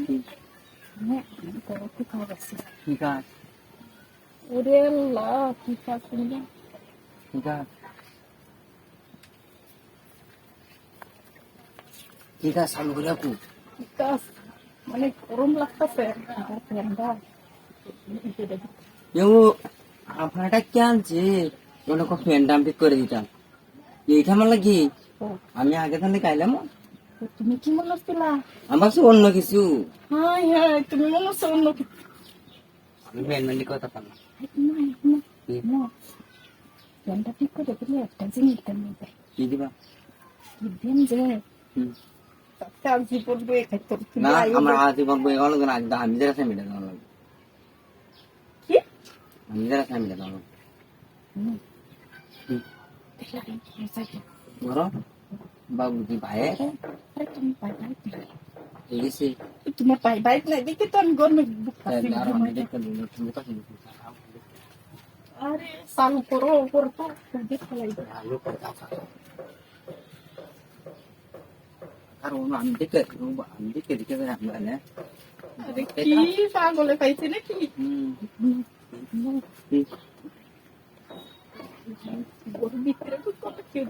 কি হ্যাঁ কি খাওয়া গেছে ঠিক আছে ওরে আল্লাহ কি চালু করে মানে গরম লাগতেছে এও আপনারটা কে আনছে মনে কর ফ্যান দাম ঠিক করে দিতাম এইটা আমার লাগি আমি আগে তাহলে গাইলাম তুমি কি মনে হচ্ছিলা আমার কাছে অন্য কিছু। হাই হাই তুমি মনে হচ্ছে অন্য কিছু আমি ফ্যান মানি কথা পান না ঠিক করে দিলে একটা জিনিস নেবে কি দিবা? দিন যে। কাল জীবন বয়ে খাইতো না আমার আজীবন বই অনেক আমি যারা ফ্যামিলি দেওয়া লাগবে কি? আমি যারা Moro? Baguti baik. Iya sih. Itu mah baik-baik itu. Boleh pahit.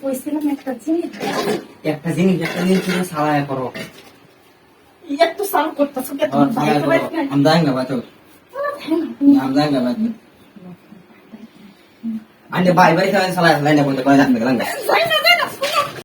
কইছিলাম একটা জিনিস। একটা জিনিস একটা জিনিস তুমি সালায় করো। একটু সাল করতেছো কে তোমার ভাই তো। হ্যাঁ আমি দাই না বাতো আমি দাই না বাতো আন্ডে ভাই ভাই সালায় সালায় না বলতে পারে জানবে না